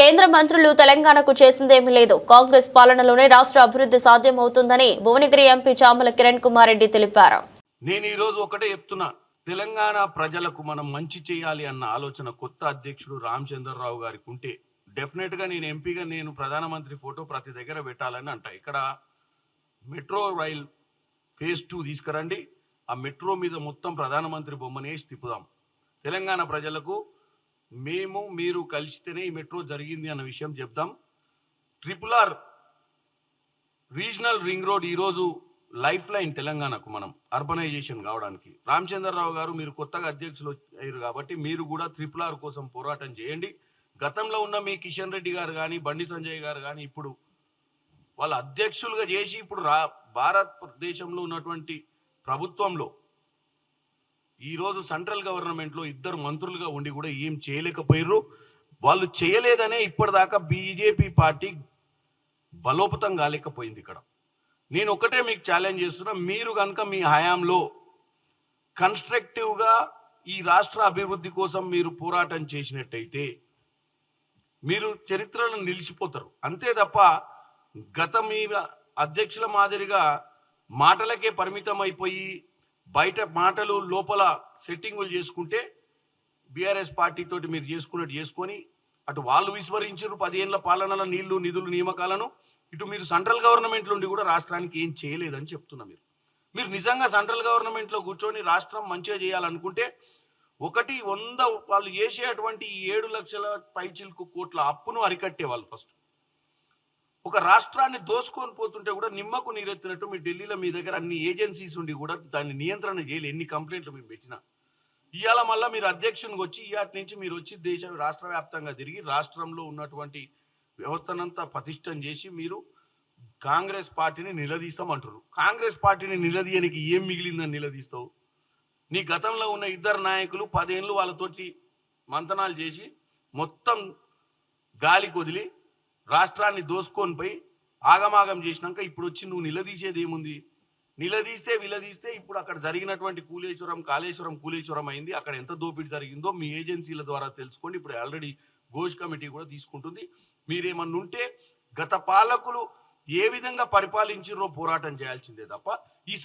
కేంద్ర మంత్రులు తెలంగాణకు చేసిందేమీ లేదు. కాంగ్రెస్ పాలనలోనే రాష్ట్ర అభివృద్ధి సాధ్యమవుతుందని భువనగిరి ఎంపీ చామల కిరణ్ కుమార్ రెడ్డి తెలిపారు. నేను ఈరోజు ఒకటే చెప్తున్నా. తెలంగాణ ప్రజలకు మనం మంచి చేయాలి అన్న ఆలోచన కొత్త అధ్యక్షుడు రామచంద్రరావు గారికి ఉంటే డెఫినెట్గా నేను ఎంపీగా నేను ప్రధానమంత్రి ఫోటో ప్రతి దగ్గర పెట్టాలని అంట. ఇక్కడ మెట్రో రైల్ ఫేజ్ టూ తీసుకురండి. ఆ మెట్రో మీద మొత్తం ప్రధానమంత్రి బొమ్మనేసి తిప్పుదాం. తెలంగాణ ప్రజలకు మేము మీరు కలిస్తేనే ఈ మెట్రో జరిగింది అన్న విషయం చెప్దాం. Triple R regional ring road ఈరోజు లైఫ్ లైన్ తెలంగాణకు మనం అర్బనైజేషన్ కావడానికి. రామచంద్రరావు గారు మీరు కొత్తగా అధ్యక్షులు అయ్యారు కాబట్టి మీరు కూడా త్రిపుల్ ఆర్ కోసం పోరాటం చేయండి. గతంలో ఉన్న మీ కిషన్ రెడ్డి గారు కానీ బండి సంజయ్ గారు కానీ ఇప్పుడు వాళ్ళ అధ్యక్షులుగా చేసి ఇప్పుడు రా భారతదేశంలో ఉన్నటువంటి ప్రభుత్వంలో ఈరోజు సెంట్రల్ గవర్నమెంట్లో ఇద్దరు మంత్రులుగా ఉండి కూడా ఏం చేయలేకపోయారు వాళ్ళు చేయలేదనే ఇప్పటిదాకా బీజేపీ పార్టీ బలోపతం కాలేకపోయింది ఇక్కడ. నేను ఒకటే మీకు ఛాలెంజ్ చేస్తున్నా మీరు కనుక మీ హయాంలో కన్స్ట్రక్టివ్గా ఈ రాష్ట్ర అభివృద్ధి కోసం మీరు పోరాటం చేసినట్టయితే మీరు చరిత్రలో నిలిచిపోతారు. అంతే తప్ప గత మీ అధ్యక్షుల మాదిరిగా మాటలకే పరిమితం అయిపోయి బయట మాటలు లోపల సెట్టింగులు చేసుకుంటే బీఆర్ఎస్ పార్టీతోటి మీరు చేసుకున్నట్టు చేసుకొని అటు వాళ్ళు విస్మరించారు పదిహేనుల పాలనల నీళ్ళు నిధులు నియామకాలను. ఇటు మీరు సెంట్రల్ గవర్నమెంట్ నుండి కూడా రాష్ట్రానికి ఏం చేయలేదని చెప్తున్నా మీరు. మీరు నిజంగా సెంట్రల్ గవర్నమెంట్లో కూర్చొని రాష్ట్రం మంచిగా చేయాలనుకుంటే ఒకటి వంద వాళ్ళు చేసేటువంటి ఏడు లక్షల పైచిల్కు కోట్ల అప్పును అరికట్టే వాళ్ళు ఫస్ట్. ఒక రాష్ట్రాన్ని దోసుకొని పోతుంటే కూడా నిమ్మకు నీరెత్తినట్టు మీ ఢిల్లీలో మీ దగ్గర అన్ని ఏజెన్సీస్ ఉండి కూడా దాన్ని నియంత్రణ చేయాలి. ఎన్ని కంప్లైంట్లు మేము పెట్టినా. ఇవాళ మళ్ళీ మీరు అధ్యక్షునికి వచ్చి ఇవాటి నుంచి మీరు వచ్చి దేశ రాష్ట్ర వ్యాప్తంగా తిరిగి రాష్ట్రంలో ఉన్నటువంటి వ్యవస్థనంతా పతిష్టం చేసి మీరు కాంగ్రెస్ పార్టీని నిలదీస్తామంటారు కాంగ్రెస్ పార్టీని నిలదీయనికి ఏం మిగిలిందని నిలదీస్తావు? నీ గతంలో ఉన్న ఇద్దరు నాయకులు పదేళ్ళు వాళ్ళతోటి మంతనాలు చేసి మొత్తం గాలికి వదిలి రాష్ట్రాన్ని దోసుకొని పోయి ఆగమాగం చేసినాక ఇప్పుడు వచ్చి నువ్వు నిలదీసేది ఏముంది? నిలదీస్తే విలదీస్తే ఇప్పుడు అక్కడ జరిగినటువంటి కూలేశ్వరం కాళేశ్వరం కూలేశ్వరం అయింది. అక్కడ ఎంత దోపిడీ జరిగిందో మీ ఏజెన్సీల ద్వారా తెలుసుకోండి ఇప్పుడు ఆల్రెడీ ఘోష్ కమిటీ కూడా తీసుకుంటుంది. మీరేమన్నా ఉంటే గత పాలకులు ఏ విధంగా పరిపాలించిర్రో పోరాటం చేయాల్సిందే తప్ప ఈ